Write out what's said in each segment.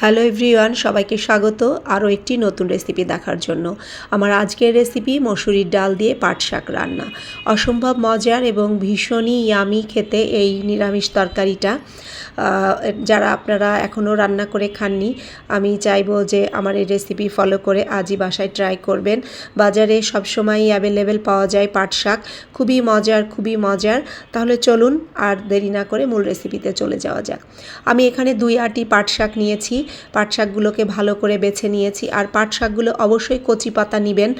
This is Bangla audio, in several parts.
হ্যালো এভরিওয়ান, সবাইকে স্বাগত আরও একটি নতুন রেসিপি দেখার জন্য। আমার আজকের রেসিপি মসুরির ডাল দিয়ে পাট শাক রান্না। অসম্ভব মজার এবং ভীষণই ইয়ামি খেতে এই নিরামিষ তরকারিটা। যারা আপনারা এখনও রান্না করে খাননি, আমি চাইব যে আমার এই রেসিপি ফলো করে আজই বাসায় ট্রাই করবেন। বাজারে সবসময়ই অ্যাভেলেবেল পাওয়া যায় পাট শাক। খুবই মজার খুবই মজার। তাহলে চলুন আর দেরি না করে মূল রেসিপিতে চলে যাওয়া যাক। আমি এখানে দুই আটি পাট শাক নিয়েছি। পাট শাকগুলোকে ভালো করে বেছে নিয়েছি। আর পাট শাকগুলো অবশ্যই কচি পাতা নেবেন।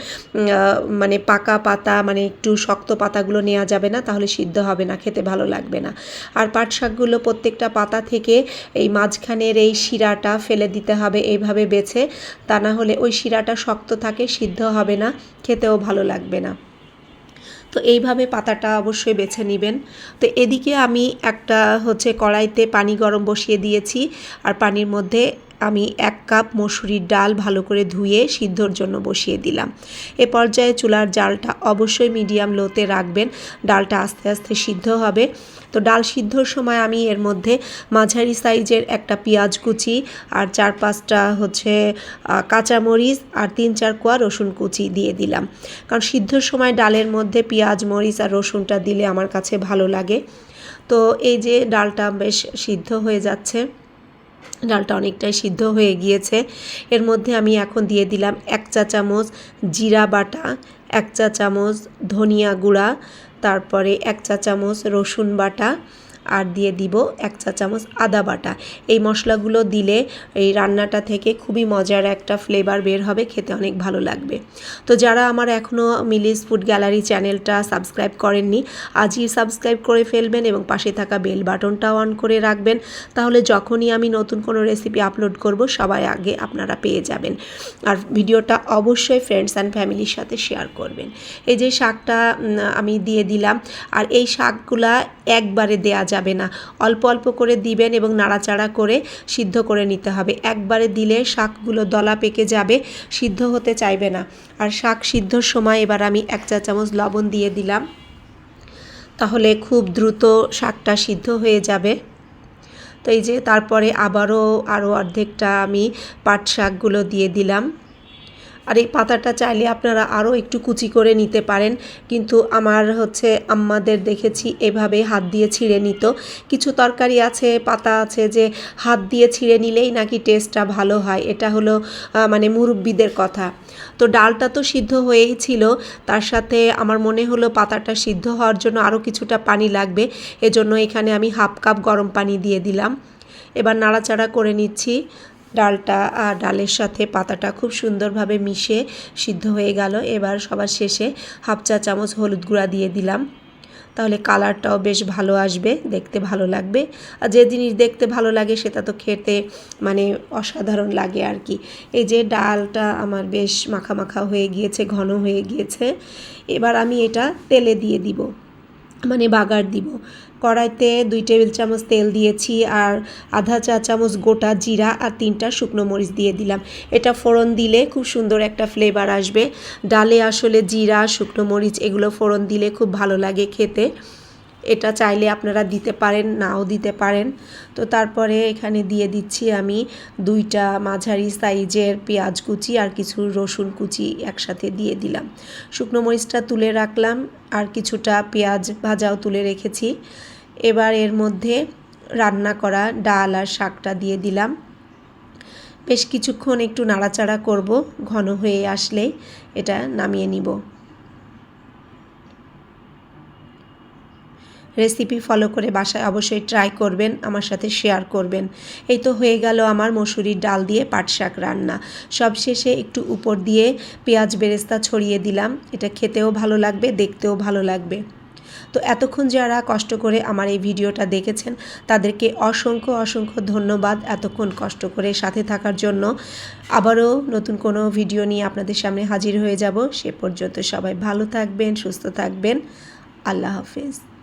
মানে পাকা পাতা মানে একটু শক্ত পাতাগুলো নেওয়া যাবে না, তাহলে সিদ্ধ হবে না, খেতে ভালো লাগবে না। আর পাট শাকগুলো প্রত্যেকটা পাতা থেকে এই মাঝখানের এই শিরাটা ফেলে দিতে হবে, এইভাবে বেছে। তা না হলে ওই শিরাটা শক্ত থাকে, সিদ্ধ হবে না, খেতেও ভালো লাগবে না। তো এইভাবে পাতাটা অবশ্যই বেছে নেবেন। তো এদিকে আমি একটা হচ্ছে কড়াইতে পানি গরম বসিয়ে দিয়েছি। আর পানির মধ্যে আমি এক কাপ মসুরির ডাল ভালো করে ধুয়ে সিদ্ধর জন্য বসিয়ে দিলাম। এ পর্যায়ে চুলার জালটা অবশ্যই মিডিয়াম লোতে রাখবেন। ডালটা আস্তে আস্তে সিদ্ধ হবে। তো ডাল সিদ্ধর সময় আমি এর মধ্যে মাঝারি সাইজের একটা পেঁয়াজ কুচি আর চার পাঁচটা হচ্ছে কাঁচামরিচ আর তিন চার কোয়া রসুন কুচি দিয়ে দিলাম। কারণ সিদ্ধর সময় ডালের মধ্যে পেঁয়াজ, মরিচ আর রসুনটা দিলে আমার কাছে ভালো লাগে। তো এই যে ডালটা বেশ সিদ্ধ হয়ে যাচ্ছে। ডালটা অনেকটাই সিদ্ধ হয়ে গিয়েছে। এর মধ্যে আমি এখন দিয়ে দিলাম এক চা চামচ জিরা বাটা, এক চা চামচ ধনিয়া গুঁড়া, তারপরে এক চা চামচ রসুন বাটা আর দিয়ে দিব এক চা চামচ আদা বাটা। এই মশলাগুলো দিলে এই রান্নাটা থেকে খুবই মজার একটা ফ্লেভার বের হবে, খেতে অনেক ভালো লাগবে। তো যারা আমার এখনও মিলিস ফুড গ্যালারি চ্যানেলটা সাবস্ক্রাইব করেননি, আজই সাবস্ক্রাইব করে ফেলবেন এবং পাশে থাকা বেল বাটনটা অন করে রাখবেন। তাহলে যখনই আমি নতুন কোনো রেসিপি আপলোড করব, সবাই আগে আপনারা পেয়ে যাবেন। আর ভিডিওটা অবশ্যই ফ্রেন্ডস অ্যান্ড ফ্যামিলির সাথে শেয়ার করবেন। এই যে শাকটা আমি দিয়ে দিলাম। আর এই শাকগুলা একবারে দেয়া যাবে না। অল্প অল্প করে দিবেন এবং নাড়াচাড়া করে সিদ্ধ করে নিতে হবে। একবারে দিলে শাকগুলো দলা পেকে যাবে, সিদ্ধ হতে চাইবে না। আর শাক সিদ্ধর সময় এবার আমি এক চা চামচ লবণ দিয়ে দিলাম। তাহলে খুব দ্রুত শাকটা সিদ্ধ হয়ে যাবে। তো এই যে তারপরে আবারও আরও অর্ধেকটা আমি পাট শাকগুলো দিয়ে দিলাম। আর এই পাতাটা চাইলে আপনারা আরও একটু কুচি করে নিতে পারেন। কিন্তু আমার হচ্ছে আম্মাদের দেখেছি এভাবে হাত দিয়ে ছিঁড়ে নিত। কিছু তরকারি আছে, পাতা আছে যে হাত দিয়ে ছিঁড়ে নিলেই নাকি টেস্টটা ভালো হয়। এটা হলো মানে মুরব্বিদের কথা। তো ডালটা তো সিদ্ধ হয়েই ছিল। তার সাথে আমার মনে হলো পাতাটা সিদ্ধ হওয়ার জন্য আরও কিছুটা পানি লাগবে। এজন্য এখানে আমি হাফ কাপ গরম পানি দিয়ে দিলাম। এবার নাড়াচাড়া করে নিচ্ছি। ডালটা আর ডালের সাথে পাতাটা খুব সুন্দরভাবে মিশে সিদ্ধ হয়ে গেল। এবার সবার শেষে হাফ চা চামচ হলুদ গুঁড়া দিয়ে দিলাম। তাহলে কালারটাও বেশ ভালো আসবে, দেখতে ভালো লাগবে। আর যে জিনিস দেখতে ভালো লাগে সেটা তো খেতে মানে অসাধারণ লাগে আর কি। এই যে ডালটা আমার বেশ মাখা মাখা হয়ে গিয়েছে, ঘন হয়ে গিয়েছে। এবার আমি এটা তেলে দিয়ে দিব। মানে বাগার দিব। কড়াইতে দুই টেবিল চামচ তেল দিয়েছি আর আধা চা চামচ গোটা জিরা আর তিনটা শুকনো মরিচ দিয়ে দিলাম। এটা ফোড়ন দিলে খুব সুন্দর একটা ফ্লেভার আসবে। ডালে আসলে জিরা, শুকনো মরিচ এগুলো ফোড়ন দিলে খুব ভালো লাগে খেতে। এটা চাইলে আপনারা দিতে পারেন, নাও দিতে পারেন। তো তারপরে এখানে দিয়ে দিচ্ছি আমি দুইটা মাঝারি সাইজের পেঁয়াজ কুচি আর কিছু রসুন কুচি একসাথে দিয়ে দিলাম। শুকনো মরিচটা তুলে রাখলাম আর কিছুটা পেঁয়াজ ভাজাও তুলে রেখেছি। এবার এর মধ্যে রান্না করা ডাল আর শাকটা দিয়ে দিলাম। বেশ কিছুক্ষণ একটু নাড়াচাড়া করব, ঘন হয়ে আসলেই এটা নামিয়ে নিব। রেসিপি ফলো করে বাসায় অবশ্যই ট্রাই করবেন, আমার সাথে শেয়ার করবেন। এই তো হয়ে গেল আমার মসুরির ডাল দিয়ে পাট শাক রান্না। সবশেষে একটু উপর দিয়ে পেঁয়াজ বেরেস্তা ছড়িয়ে দিলাম। এটা খেতেও ভালো লাগবে, দেখতেও ভালো লাগবে। তো এতক্ষণ যারা কষ্ট করে আমার এই ভিডিওটা দেখেছেন, তাদেরকে অসংখ্য অসংখ্য ধন্যবাদ এতক্ষণ কষ্ট করে সাথে থাকার জন্য। আবারও নতুন কোনো ভিডিও নিয়ে আপনাদের সামনে হাজির হয়ে যাব। সে পর্যন্ত সবাই ভালো থাকবেন, সুস্থ থাকবেন। আল্লাহ হাফেজ।